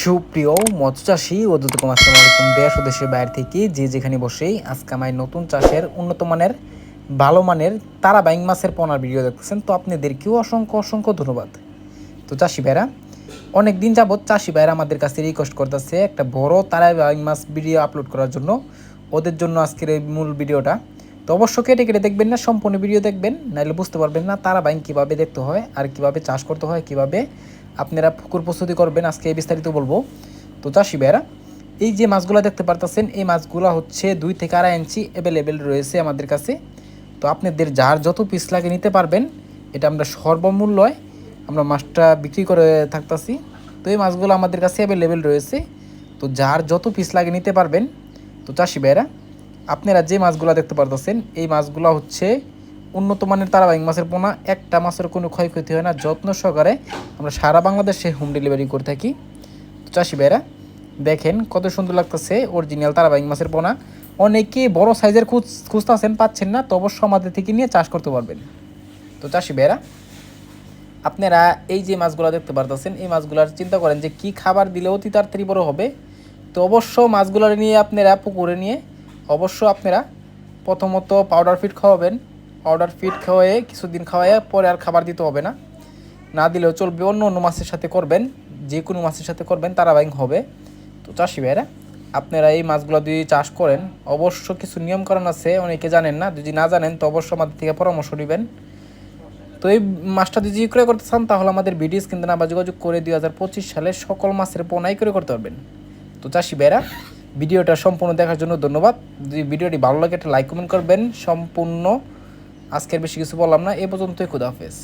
সুপ্রিয় মৎস্য চাষী ও দ্রুতকম আসসালামু আলাইকুম দেশ ও দেশের বাইরে থেকে যে যেখানে বসেই আজকে আমার নতুন চাষের উন্নত মানের, ভালো মানের তারা বাইং মাছের পোনার ভিডিও দেখতেছেন, তো আপনাদেরকেও অসংখ্য অসংখ্য ধন্যবাদ। তো চাষি ভাইরা অনেক দিন যাবৎ চাষি ভাইরা আমাদের কাছে রিকোয়েস্ট করতেছে একটা বড় তারা বাইং মাছ ভিডিও আপলোড করার জন্য। ওদের জন্য আজকের এই মূল ভিডিওটা তো অবশ্য কেটে কেটে দেখবেন না, সম্পূর্ণ ভিডিও দেখবেন, নাহলে বুঝতে পারবেন না তারা বাইন কীভাবে দেখতে হয় আর কীভাবে চাষ করতে হয়, কীভাবে আপনারা পুকুর প্রস্তুতি করবেন, আজকে এই বিস্তারিত বলব। তো চাষি ভাইরা এই যে মাছগুলো দেখতে পারতেছেন, এই মাছগুলো হচ্ছে দুই থেকে আড়াই ইঞ্চি অ্যাভেলেবেল রয়েছে আমাদের কাছে। তো আপনাদের যার যত পিস লাগে নিতে পারবেন, এটা আমরা সর্বমূল্যয় আমরা মাছটা বিক্রি করে থাকতেছি। তো এই মাছগুলো আমাদের কাছে অ্যাভেলেবেল রয়েছে। তো যার যত পিস লাগে নিতে পারবেন, তো চাষি ভাইরা আপনারা যে মাছগুলো দেখতে পারতেছেন, এই মাছগুলো হচ্ছে উন্নত মানের তারাবাইং মাছের পোনা। একটা মাছের কোনো ক্ষয়ক্ষতি হয় না, যত্ন সহকারে আমরা সারা বাংলাদেশে হোম ডেলিভারি করে থাকি। তো চাষি ভাইরা দেখেন কত সুন্দর লাগতেছে অরিজিনাল তারাবাইং মাছের পোনা। অনেকে বড় সাইজের খুঁজ খুঁজতেছেন, পাচ্ছেন না তো অবশ্য আমাদের থেকে নিয়ে চাষ করতে পারবেন। তো চাষি ভাইরা আপনারা এই যে মাছগুলো দেখতে পারতেছেন, এই মাছগুলার চিন্তা করেন যে কি খাবার দিলে অতি তাড়াতাড়ি বড় হবে। তো অবশ্য মাছগুলো নিয়ে আপনারা পুকুরে নিয়ে অবশ্য আপনারা প্রথমত পাউডার ফিড খাওয়াবেন। পাউডার ফিড খাওয়ায়ে কিছুদিন খাওয়ায়ে পরে আর খাবার দিতে হবে না। না দিলেও চলবে, অন্য অন্য মাছের সাথে করবেন, যে কোনো মাছের সাথে করবেন তারা বাইং হবে। তো চাষি ভাইরা আপনারা এই মাছগুলো যদি চাষ করেন, অবশ্য কিছু নিয়মকানুন আছে, অনেকে জানেন না, যদি না জানেন, তো অবশ্য আমাদের থেকে পরামর্শ নেবেন। তো এই মাছটা যদি ক্রয় করতে চান, তাহলে আমাদের কিন্তু না বা যোগাযোগ করে দুই হাজার পঁচিশ সালে সকল মাছের পোনাই ক্রয় করতে পারবেন। তো চাষি ভাইরা ভিডিওটা সম্পূর্ণ দেখার জন্য ধন্যবাদ। যদি ভিডিওটি ভালো লাগে, একটা লাইক কমেন্ট করবেন। সম্পূর্ণ। আজকের বেশি কিছু বললাম না। এ পর্যন্তই খুদাহাফেজ